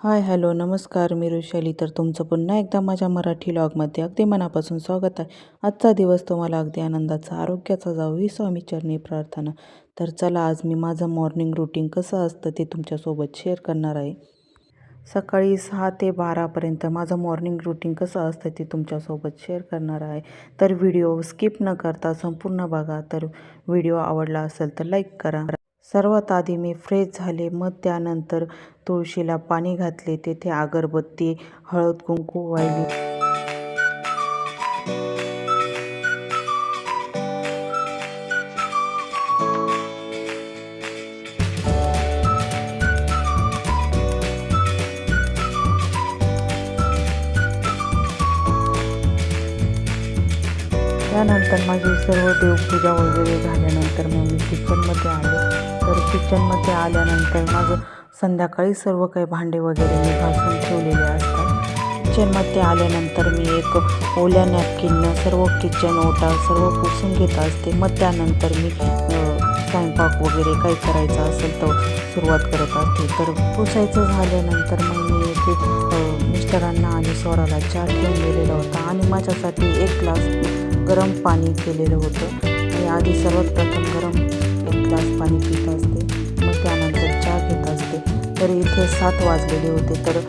Hi hello नमस्कार मी ऋषाली. तर तुमचं पुन्हा एकदा माझ्या मराठी लॉगमध्ये अगदी मनापासून स्वागत आहे. आजचा दिवस तुम्हाला अगदी आनंदाचा आरोग्याचा जाऊ ही स्वामीचरणी प्रार्थना. तर चला आज मी माझं मॉर्निंग रुटीन कसं असतं ते तुमच्यासोबत शेअर करणार आहे. सकाळी सहा ते बारापर्यंत माझं मॉर्निंग रुटीन कसं असतं ते तुमच्यासोबत शेअर करणार आहे. तर व्हिडिओ स्किप न करता संपूर्ण बघा. तर व्हिडिओ आवडला असेल तर लाईक करा. सर्वात आधी मी फ्रेश झाले मग त्यानंतर तुळशीला पाणी घातले तेथे अगरबत्ती हळद कुंकू वाहिली त्यानंतर माझी सर्व देवपूजा वगैरे झाल्यानंतर मग मी किचनमध्ये आले. किचनमध्ये आल्यानंतर माझं संध्याकाळी सर्व काही भांडे वगैरे मी घासून ठेवलेले असतात. किचनमध्ये आल्यानंतर मी एक ओल्या नॅपकिननं सर्व किचन ओटा सर्व पुसून घेत असते. मग त्यानंतर मी स्वयंपाक वगैरे काही करायचं असेल तर सुरुवात करत असते. तर पुसायचं झाल्यानंतर मग मी ते मिस्टरांना आणि स्वराला चहा ठेवून दिलेला होता आणि माझ्यासाठी एक ग्लास गरम पाणी केलेलं होतं. मी आधी सर्वात प्रथम गरम ग्लास पाणी पित असते मग त्यानंतर चहा घेत असते. तर इथे सात वाजलेले होते तर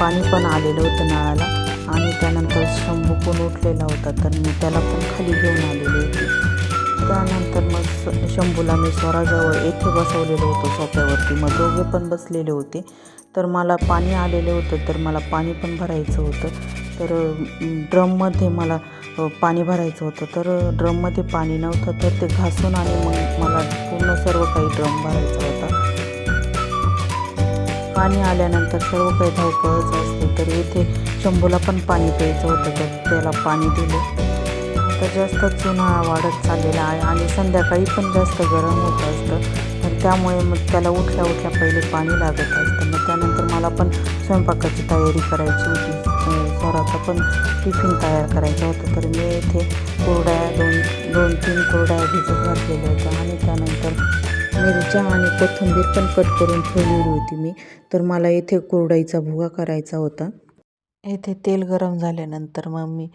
पाणी पण आलेलं होतं नळाला आणि त्यानंतर शंभू पण उठलेला होता तर मी त्याला पण खाली घेऊन आलेले होते. त्यानंतर मग शंभूला मी स्वराजवळ येथे बसवलेलं होतं सोप्यावरती मग दोघे पण बसलेले होते. तर मला पाणी आलेलं होतं तर मला पाणी पण भरायचं होतं. तर ड्रममध्ये मला पाणी भरायचं होतं. तर ड्रममध्ये पाणी नव्हतं तर ते घासून आणि मग मला पूर्ण सर्व काही ड्रम भरायचा होता. पाणी आल्यानंतर सर्व काही धावपळच असते. तर इथे शंभूला पण पाणी प्यायचं होतं तर त्याला पाणी दिले. तर जास्त चुना वाढत चाललेला आहे आणि संध्याकाळी पण जास्त गरम होत असतं. तर त्यामुळे मग त्याला उठल्या उठल्या पहिले पाणी लागत असतं. मग त्यानंतर मला पण स्वयंपाकाची तयारी करायची होती. स्वराचा पण टिफिन तयार करायचा होता. तर मी इथे कोरड्या दोन दोन तीन कोरड्या भिजत घातलेल्या होत्या. आणि त्यानंतर मिरच्या आणि कोथिंबीर पण कट करून ठेवलेली होती मी. तर मला इथे कोरडाईचा भुगा करायचा होता. येथे तेल गरम झाल्यानंतर मग मी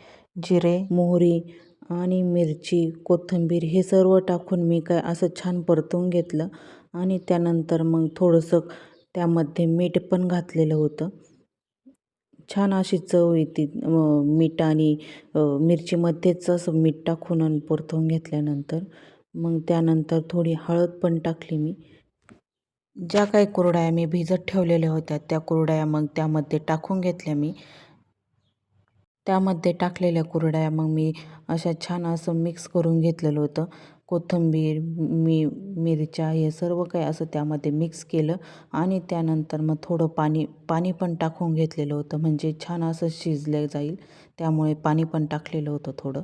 जिरे मोहरी आणि मिरची कोथिंबीर हे सर्व टाकून मी काय असं छान परतून घेतलं. आणि त्यानंतर मग थोडंसं त्यामध्ये मीठ पण घातलेलं होतं. छान अशी चव येते. मीठ आणि मिरचीमध्येच असं मीठ टाकून आणि परतवून घेतल्यानंतर मग त्यानंतर थोडी हळद पण टाकली मी. ज्या काही कुरड्या मी भिजत ठेवलेल्या होत्या त्या कुरड्या मग त्यामध्ये टाकून घेतल्या मी. त्यामध्ये टाकलेल्या कुरड्या मग मी अशा छान असं मिक्स करून घेतलेलं होतं. कोथिंबीर मी मिरच्या हे सर्व काही असं त्यामध्ये मिक्स केलं आणि त्यानंतर मग थोडं पाणी पाणी पण टाकून घेतलेलं होतं. म्हणजे छान असं शिजलं जाईल. त्यामुळे पाणी पण टाकलेलं होतं थोडं.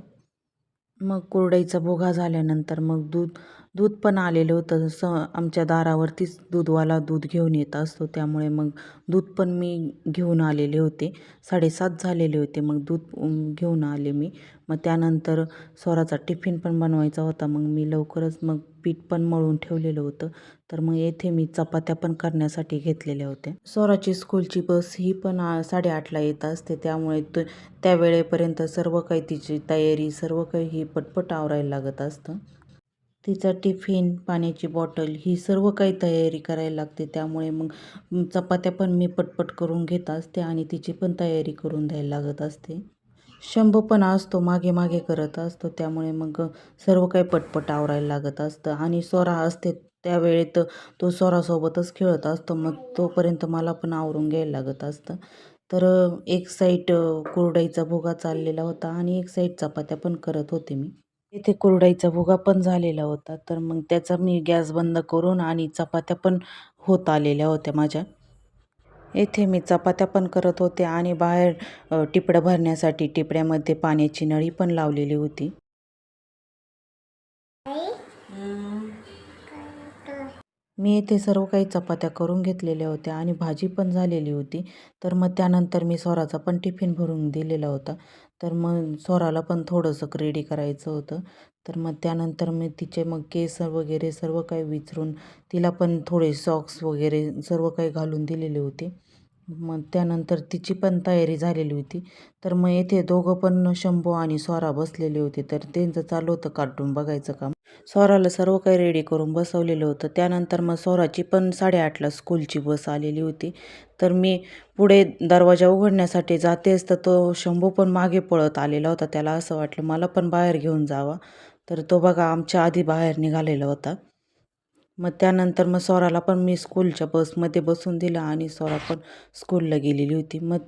मग कुरडईचा भुगा झाल्यानंतर मग दूध दूध पण आलेलं होतं. स आमच्या दारावरतीच दूधवाला दूध घेऊन येत असतो. त्यामुळे मग दूध पण मी घेऊन आलेले होते. साडेसात झालेले होते. मग दूध घेऊन आले मी. मग त्यानंतर स्वराचा टिफिन पण बनवायचा होता. मग मी लवकरच मग पीठ पण मळून ठेवलेलं होतं. तर मग येथे मी चपात्या पण करण्यासाठी घेतलेल्या होत्या. स्वराची स्कूलची बस ही पण साडेआठला येत असते. त्यामुळे तो त्या वेळेपर्यंत सर्व काही तिची तयारी सर्व काही ही पटपट आवरायला लागत असतं. तिचा टिफिन पाण्याची बॉटल ही सर्व काही तयारी करायला लागते. त्यामुळे मग चपात्या पण मी पटपट करून घेत असते आणि तिची पण तयारी करून द्यायला लागत असते. शंभ पण असतो मागे मागे करत असतो. त्यामुळे मग सर्व काही पटपट आवरायला लागत असतं. आणि स्वरा असते त्यावेळेत तो स्वरासोबतच खेळत असतो. मग तोपर्यंत मला पण आवरून घ्यायला लागत असतं. तर एक साईड कुरडईचा भुगा चाललेला होता आणि एक साईड चपात्या पण करत होते मी. इथे कुरडईचा भुगा पण झालेला होता. तर मग त्याचा मी गॅस बंद करून आणि चपात्या पण होत आलेल्या होत्या माझ्या. येथे मी चपात्या पण करत होते आणि बाहेर टिपडं भरण्यासाठी टिपड्यामध्ये पाण्याची नळी पण लावलेली होती. मी इथे सर्व काही चपात्या करून घेतलेल्या होत्या आणि भाजी पण झालेली होती. तर मग त्यानंतर मी स्वराचा पण टिफिन भरून दिलेला होता. तर मग स्वराला पण थोडंसं रेडी करायचं होतं. तर मग त्यानंतर मी तिचे मग केस वगैरे सर्व काही विचरून तिला पण थोडे सॉक्स वगैरे सर्व काही घालून दिलेले होते. मग त्यानंतर तिची पण तयारी झालेली होती. तर मग येथे दोघं पण शंभू आणि स्वरा बसलेले होते. तर त्यांचं चालू होतं कार्टून बघायचं काम. स्वराला सर्व काही रेडी करून बसवलेलं होतं. त्यानंतर मग स्वराची पण साडेआठला स्कूलची बस आलेली होती. तर मी पुढे दरवाजा उघडण्यासाठी जातेच तर तो शंभू पण मागे पळत आलेला होता. त्याला असं वाटलं मला पण बाहेर घेऊन जावा. तर तो बघा आमच्या आधी बाहेर निघालेला होता. मग त्यानंतर मग स्वराला पण मी स्कूलच्या बसमध्ये बसून दिलं आणि स्वरा पण स्कूलला गेलेली होती. मग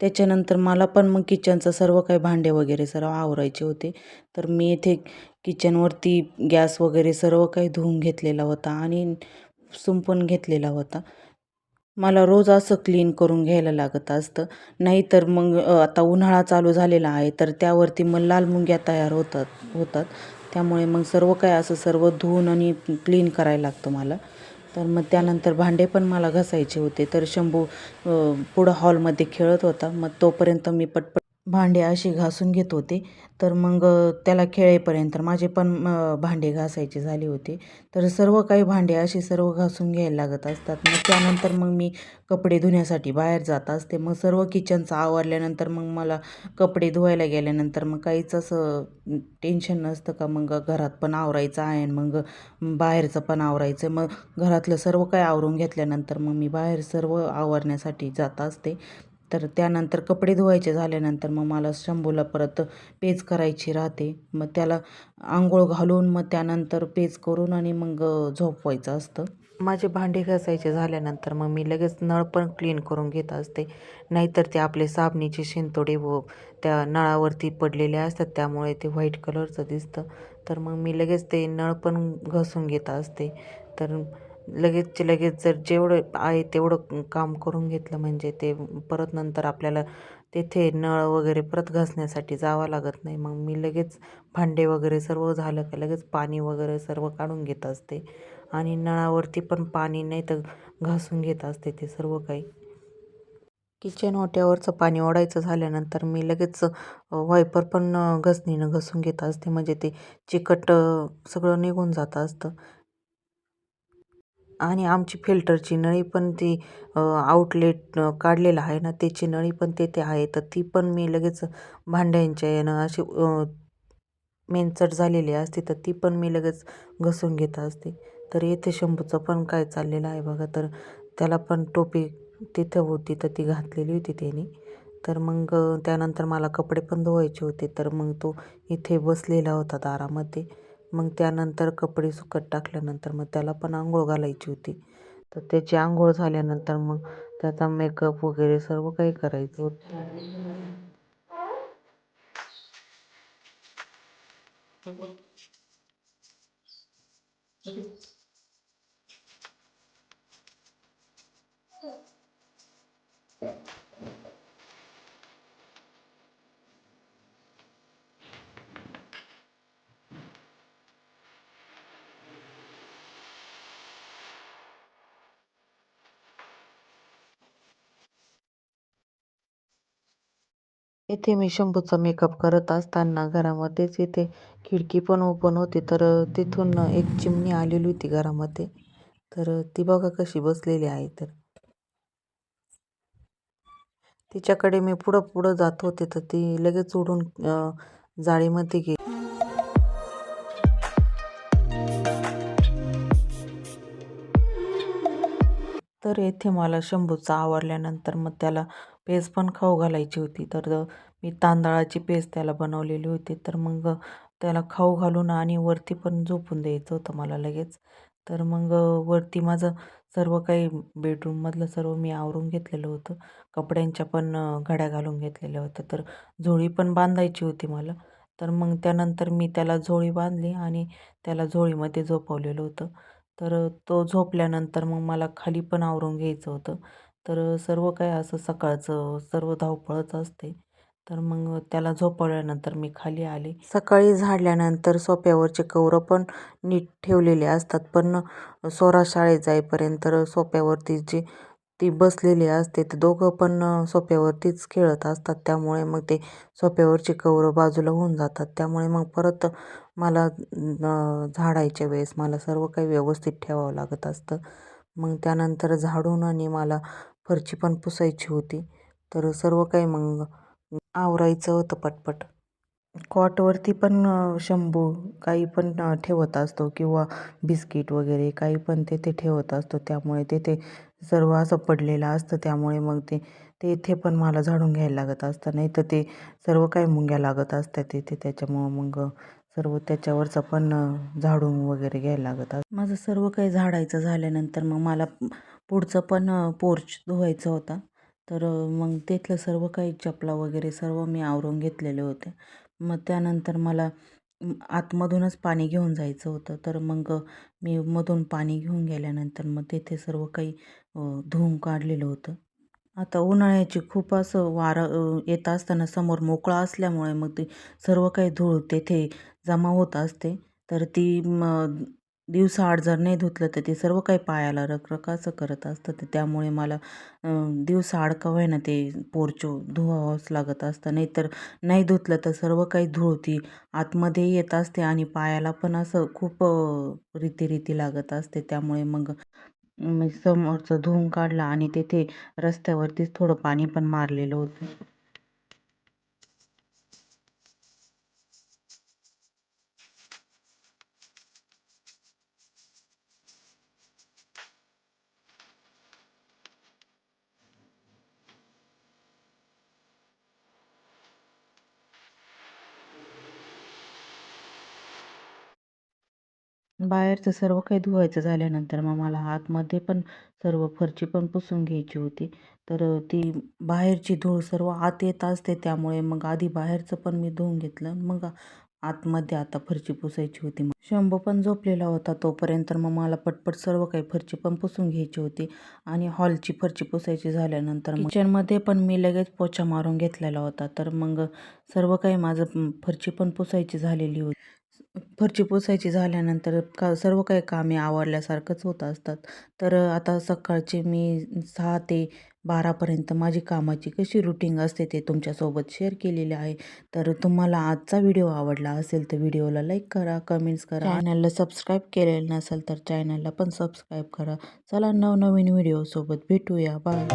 त्याच्यानंतर मला पण मग किचनचं सर्व काही भांडे वगैरे सर्व आवरायचे होते. तर मी इथे किचनवरती गॅस वगैरे सर्व काही धुवून घेतलेला होता आणि सुंपून घेतलेला होता. मला रोज असं क्लीन करून घ्यायला लागत असतं. नाहीतर मग आता उन्हाळा चालू झालेला आहे तर त्यावरती मग लाल मुंग्या तयार होतात होतात. त्यामुळे मग सर्व काय असं सर्व धुवून आणि क्लीन करायला लागतं मला. तर मग त्यानंतर भांडे पण मला घासायचे होते. तर शंभू पुढं हॉलमध्ये खेळत होता. मग तोपर्यंत मी पटपट भांडे अशी घासून घेत होते. तर मग त्याला खेळेपर्यंत माझे पण भांडे घासायचे झाले होते. तर सर्व काही भांडे असे सर्व घासून घ्यायला लागत असतात. मग त्यानंतर मग मी कपडे धुण्यासाठी बाहेर जात असते. मग सर्व किचनचं आवरल्यानंतर मग मला कपडे धुवायला गेल्यानंतर मग काहीच असं टेन्शन नसतं का? मग घरात पण आवरायचं आहे आणि मग बाहेरचं पण आवरायचं. मग घरातलं सर्व काही आवरून घेतल्यानंतर मग मी बाहेर सर्व आवरण्यासाठी जात असते. तर त्यानंतर कपडे धुवायचे झाल्यानंतर मग मला शंभूला परत पेज करायची राहते. मग त्याला आंघोळ घालून मग त्यानंतर पेज करून आणि मग झोपवायचं असतं. माझे भांडे घासायचे झाल्यानंतर मग मी लगेच नळ पण क्लीन करून घेत असते. नाहीतर ते आपले साबणीचे शिंतोडे व त्या नळावरती पडलेले असतात त्यामुळे ते व्हाईट कलरचं दिसतं. तर मग मी लगेच ते नळ पण घासून घेत असते. तर लगेचच्या लगेच जर जेवढं आहे तेवढं काम करून घेतलं म्हणजे ते परत नंतर आपल्याला तेथे नळ वगैरे परत घासण्यासाठी जावं लागत नाही. मग मी लगेच भांडे वगैरे सर्व झालं का लगेच पाणी वगैरे सर्व काढून घेत असते. आणि नळावरती पण पाणी नाही तर घासून घेत असते ते सर्व काही. किचन ओट्यावरचं पाणी ओढायचं झाल्यानंतर मी लगेच वायपर पण घसणीनं घसून घेत असते. म्हणजे ते चिकट सगळं निघून जात असतं. आणि आमची फिल्टरची नळी पण ती आउटलेट काढलेलं आहे ना त्याची नळी पण तेथे आहे. तर ती पण मी लगेच भांड्यांच्या यानं अशी मेनचट झालेली असते तर ती पण मी लगेच घसून घेत असते. तर येथे शंभूचं पण काय चाललेलं आहे बघा तर त्याला पण टोपी तिथं होती तर ती घातलेली होती त्याने. तर मग त्यानंतर मला कपडे पण धुवायचे होते तर मग तो इथे बसलेला होता दारामध्ये. मग त्यानंतर कपडे सुकत टाकल्यानंतर मग त्याला पण आंघोळ घालायची होती. तर त्याची आंघोळ झाल्यानंतर मग त्याचा मेकअप वगैरे सर्व काही करायचं होतं. इथे मी शंभूचा मेकअप करत असताना घरामध्येच इथे खिडकी पण ओपन होती तर तिथून एक चिमणी आलेली होती घरामध्ये. तर ती बघा कशी बसलेली आहे तर. तिच्याकडे मी पुढं पुढं जात होते तर ती लगेच उडून जाळीमध्ये गेली. तर येथे मला शंभूचा आवडल्यानंतर मग त्याला पेज पण खाऊ घालायची होती. तर मी तांदळाची पेज त्याला बनवलेली होती. तर मग त्याला खाऊ घालून आणि वरती पण झोपून द्यायचं होतं मला लगेच. तर मग वरती माझं सर्व काही बेडरूममधलं सर्व मी आवरून घेतलेलं होतं. कपड्यांच्या पण घड्या घालून घेतलेल्या होत्या. तर झोळी पण बांधायची होती मला. तर मग त्यानंतर मी त्याला झोळी बांधली आणि त्याला झोळीमध्ये झोपवलेलं होतं. तर तो झोपल्यानंतर मग मला खाली पण आवरून घ्यायचं होतं. तर सर्व काही असं सकाळचं सर्व धावपळच असते. तर मग त्याला झोपवल्यानंतर मी खाली आले. सकाळी झाडल्यानंतर सोप्यावरचे कवरं पण नीट ठेवलेले असतात पण सोरा शाळेत जाईपर्यंत सोप्यावरती जी ती बसलेली असते ते दोघं पण सोप्यावरतीच खेळत असतात. त्यामुळे मग ते सोप्यावरची कवरं बाजूला होऊन जातात. त्यामुळे मग परत मला झाडायच्या वेळेस मला सर्व काही व्यवस्थित ठेवावं लागत असतं. मग त्यानंतर झाडून आणि मला फरची पण पुसायची होती. तर सर्व काही मग आवरायचं होतं पटपट. कॉटवरती पण शंभू काही पण ठेवत असतो किंवा बिस्किट वगैरे काही पण तेथे ठेवत असतो. त्यामुळे तेथे सर्व असं पडलेलं असतं. त्यामुळे मग ते तेथे पण मला झाडून घ्यायला लागत असतं. नाही तर ते सर्व काही मुंग्या लागत असतात तिथे. त्याच्यामुळं मग सर्व त्याच्यावरचं पण झाडून वगैरे घ्यायला लागत असतं. माझं सर्व काही झाडायचं झाल्यानंतर मग मला पुढचं पण पोर्च धुवायचा होता. तर मग तिथलं सर्व काही चपला वगैरे सर्व मी आवरून घेतलेले होते. मग त्यानंतर मला आतमधूनच पाणी घेऊन जायचं होतं. तर मग मी मधून पाणी घेऊन गेल्यानंतर मग तिथे सर्व काही धुवून काढलेलं होतं. आता उन्हाळ्याची खूप असं वारं येत असताना समोर मोकळा असल्यामुळे मग ते सर्व काही धूळ तेथे जमा होत असते. तर ती म दिवसाआड जर नाही धुतलं तर ते सर्व काही पायाला रखरखाचं करत असतं. तर त्यामुळे मला दिवसाआड का होईना ते पोरचो धुवावंच लागत असतं. नाहीतर नाही धुतलं तर सर्व काही धूळ ती आतमध्ये येत असते आणि पायाला पण असं खूप अ, रीती लागत असते. त्यामुळे मग मी समोरचं धुवून काढलं आणि तेथे रस्त्यावरतीच थोडं पाणी पण मारलेलं होतं. बाहेरचं सर्व काही धुवायचं झाल्यानंतर मग मला आतमध्ये पण सर्व फरची पण पुसून घ्यायची होती. तर ती बाहेरची धूळ सर्व आत येत असते त्यामुळे मग आधी बाहेरचं पण मी धुवून घेतलं मग आतमध्ये आता फरची पुसायची होती. मग शंभू पण झोपलेला होता तोपर्यंत मग मला पटपट सर्व काही फरची पण पुसून घ्यायची होती आणि हॉलची फरची पुसायची झाल्यानंतर किचनमध्ये पण मी लगेच पोछा मारून घेतलेला होता. तर मग सर्व काही माझं फरची पण पुसायची झालेली होती. फरची पुसायची झाल्यानंतर का सर्व काही कामे आवरल्यासारखंच होत असतात. तर आता सकाळचे मी सहा ते बारापर्यंत माझी कामाची कशी रुटीन असते ते तुमच्यासोबत शेअर केलेले आहे. तर तुम्हाला आजचा व्हिडिओ आवडला असेल तर व्हिडिओला लाईक करा कमेंट्स करा. चॅनलला सबस्क्राईब केलेलं नसेल तर चॅनलला पण सबस्क्राईब करा. चला नवनवीन व्हिडिओसोबत भेटूया. बाय.